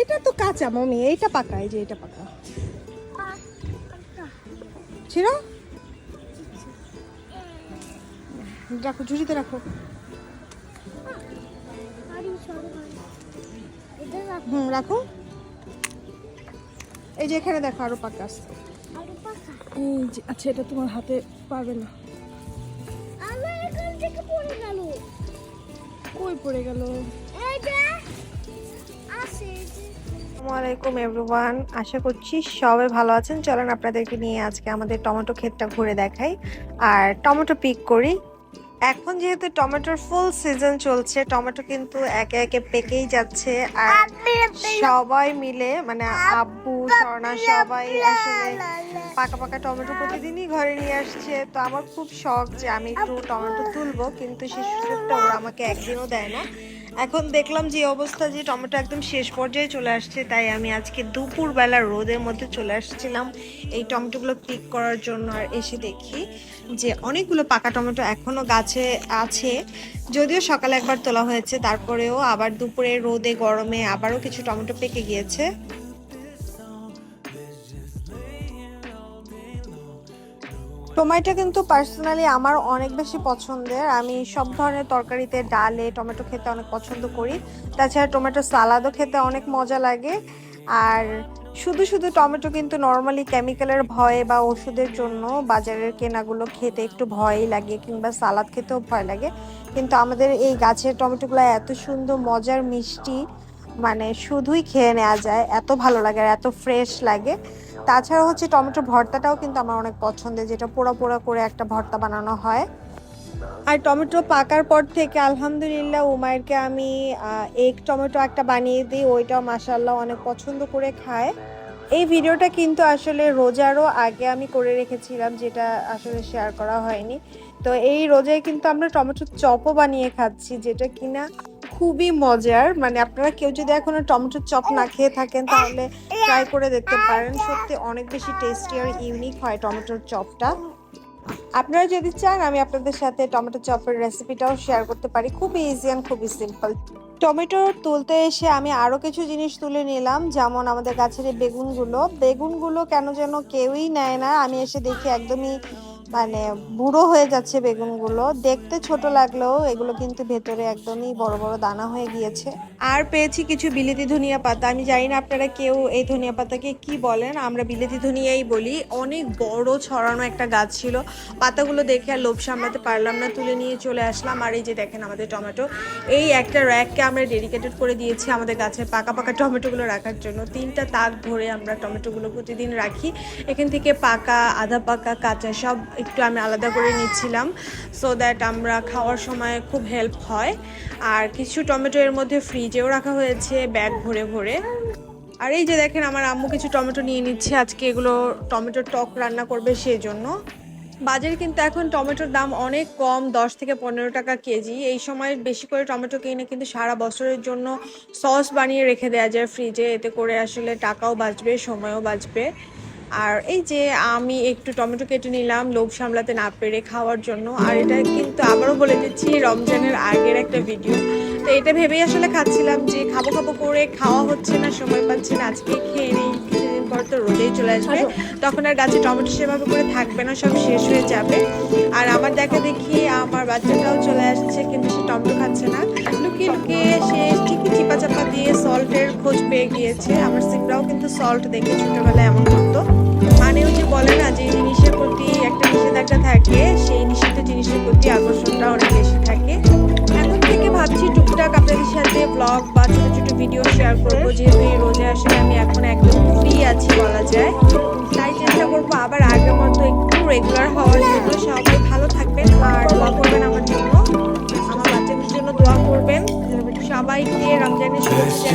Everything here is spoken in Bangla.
এটা তো কাঁচা মমি এইটা পাকা এই যে এটা পাকা। ছিল রাখো ঝুড়িতে রাখো। হুম রাখো। এই যে এখানে দেখো আরও পাকা আছে। এই যে আচ্ছা এটা তোমার হাতে পারবে না। কই পড়ে গেল? আসসালামাইকুম এভরিওয়ান আশা করছি সবাই ভালো আছেন। চলেন আপনাদেরকে নিয়ে আজকে আমাদের টমেটো ক্ষেতটা ঘুরে দেখাই। আর টমেটো পিক করি। এখন যেহেতু টমেটোর ফুল সিজন চলছে, টমেটো কিন্তু একে একে পেকেই যাচ্ছে। আর সবাই মিলে মানে আব্বু, স্বর্ণা সবাই আসলে পাকা পাকা টমেটো প্রতিদিনই ঘরে নিয়ে আসছে। তো আমার খুব শখ যে আমি একটু টমেটো তুলবো, কিন্তু সেই সুযোগটা ওরা আমাকে একদিনও দেয় না। এখন দেখলাম যে অবস্থা যে টমেটো একদম শেষ পর্যায়ে চলে আসছে, তাই আমি আজকে দুপুরবেলা রোদের মধ্যে চলে আসছিলাম এই টমেটোগুলো পিক করার জন্য আর এসে দেখি যে অনেকগুলো পাকা টমেটো এখনও গাছে আছে। যদিও সকালে একবার তোলা হয়েছে, তারপরেও আবার দুপুরে রোদে গরমে আবারও কিছু টমেটো পেকে গিয়েছে। টমেটো কিন্তু পার্সোনালি আমার অনেক বেশি পছন্দের। আমি সব ধরনের তরকারিতে ডালে টমেটো খেতে অনেক পছন্দ করি। তাছাড়া টমেটো সালাদও খেতে অনেক মজা লাগে। আর শুধু শুধু টমেটো কিন্তু নর্মালি কেমিক্যালের ভয়ে বা ওষুধের জন্য বাজারের কেনাগুলো খেতে একটু ভয়ই লাগে কিংবা সালাদ খেতেও ভয় লাগে। কিন্তু আমাদের এই গাছের টমেটোগুলো এত সুন্দর, মজার, মিষ্টি। মানে শুধুই খেয়ে নেওয়া যায়, এত ভালো লাগে আর এত ফ্রেশ লাগে। তাছাড়া হচ্ছে টমেটো ভর্তাটাও কিন্তু আমার অনেক পছন্দের, যেটা পোড়া পোড়া করে একটা ভর্তা বানানো হয়। আর টমেটো পাকার পর থেকে আলহামদুলিল্লাহ উমায়েরকে আমি এক টমেটো একটা বানিয়ে দিই, ওইটাও মাসাল্লাহ অনেক পছন্দ করে খায়। এই ভিডিওটা কিন্তু আসলে রোজারও আগে আমি করে রেখেছিলাম, যেটা আসলে শেয়ার করা হয়নি। তো এই রোজায় কিন্তু আমরা টমেটোর চপও বানিয়ে খাচ্ছি, যেটা কিনা খুবই মজার। মানে আপনারা কেউ যদি এখনও টমেটো চপ না খেয়ে থাকেন, তাহলে ট্রাই করে দেখতে পারেন। সত্যি অনেক বেশি টেস্টি আর ইউনিক হয় টমেটোর চপটা। আপনারা যদি চান, আমি আপনাদের সাথে টমেটো চপের রেসিপিটাও শেয়ার করতে পারি। খুবই ইজি অ্যান্ড খুবই সিম্পল টমেটো তুলতে এসে আমি আরও কিছু জিনিস তুলে নিলাম, যেমন আমাদের গাছের বেগুনগুলো। বেগুনগুলো কেন যেন কেউই নেয় না। আমি এসে দেখি একদমই মানে বুড়ো হয়ে যাচ্ছে বেগুনগুলো। দেখতে ছোট লাগলেও এগুলো কিন্তু ভেতরে একদমই বড় বড় দানা হয়ে গিয়েছে। আর পেয়েছি কিছু বিলেতি ধনিয়া পাতা। আমি জানি না আপনারা কেউ এই ধনিয়া পাতাকে কি বলেন, আমরা বিলেতি ধনিয়াই বলি। অনেক বড় ছড়ানো একটা গাছ ছিল। পাতাগুলো দেখে আর লোভ সামলাতে পারলাম না, তুলে নিয়ে চলে আসলাম। আর এই যে দেখেন আমাদের টমেটো, এই একটা র্যাককে আমরা ডেডিকেটেড করে দিয়েছি আমাদের গাছের পাকা পাকা টমেটোগুলো রাখার জন্য। তিনটা তাক ধরে আমরা টমেটোগুলো প্রতিদিন রাখি। এখান থেকে পাকা, আধা পাকা, কাঁচা সব একটু আমি আলাদা করে নিচ্ছিলাম সো দ্যাট আমরা খাওয়ার সময় খুব হেল্প হয়। আর কিছু টমেটো এর মধ্যে ফ্রিজেও রাখা হয়েছে ব্যাগ ভরে ভরে। আর এই যে দেখেন, আমার আম্মু কিছু টমেটো নিয়ে নিচ্ছে। আজকে এগুলো টমেটোর টক রান্না করবে সেই জন্য বাজারে কিন্তু এখন টমেটোর দাম অনেক কম, দশ থেকে পনেরো টাকা কেজি। এই সময় বেশি করে টমেটো কিনে কিন্তু সারা বছরের জন্য সস বানিয়ে রেখে দেওয়া যায় ফ্রিজে এতে করে আসলে টাকাও বাঁচবে, সময়ও বাঁচবে। আর এই যে আমি একটু টমেটো কেটে নিলাম, লোভ সামলাতে না পেরে খাওয়ার জন্য। আর এটা কিন্তু আবারও বলে দিচ্ছি, রমজানের আগের একটা ভিডিও তো এটা ভেবেই আসলে খাচ্ছিলাম যে খাব খাব করে খাওয়া হচ্ছে না সময় পাচ্ছে না আজকে খেয়ে নেই কিছুদিন পর তো রোদেই চলে আসবে। তখন আর গাছে টমেটো সেভাবে করে থাকবে না সব শেষ হয়ে যাবে। আর আমার দেখা দেখি আমার বাচ্চাটাও চলে আসছে কিন্তু সে টমেটো খাচ্ছে না। লুকিয়ে লুকিয়ে সে ঠিকই চিপা চাপা দিয়ে সল্টের খোঁজ পেয়ে গিয়েছে। আমার সিমরাও কিন্তু সল্ট দেখে ছোটবেলায় এমন করতো। মানে ওই যে বলে না যে জিনিসের প্রতি একটা নিষেধাজ্ঞা থাকে সেই নিষিদ্ধ জিনিসের যায়। তাই চেষ্টা করব আবার আগের মতো একটু রেগুলার হওয়ার জন্য। সবাই ভালো থাকবেন আর দোয়া করবেন আমার জন্য। আমার বাচ্চাদের জন্য দোয়া করবেন। সবাইকে রমজানের শুভেচ্ছা।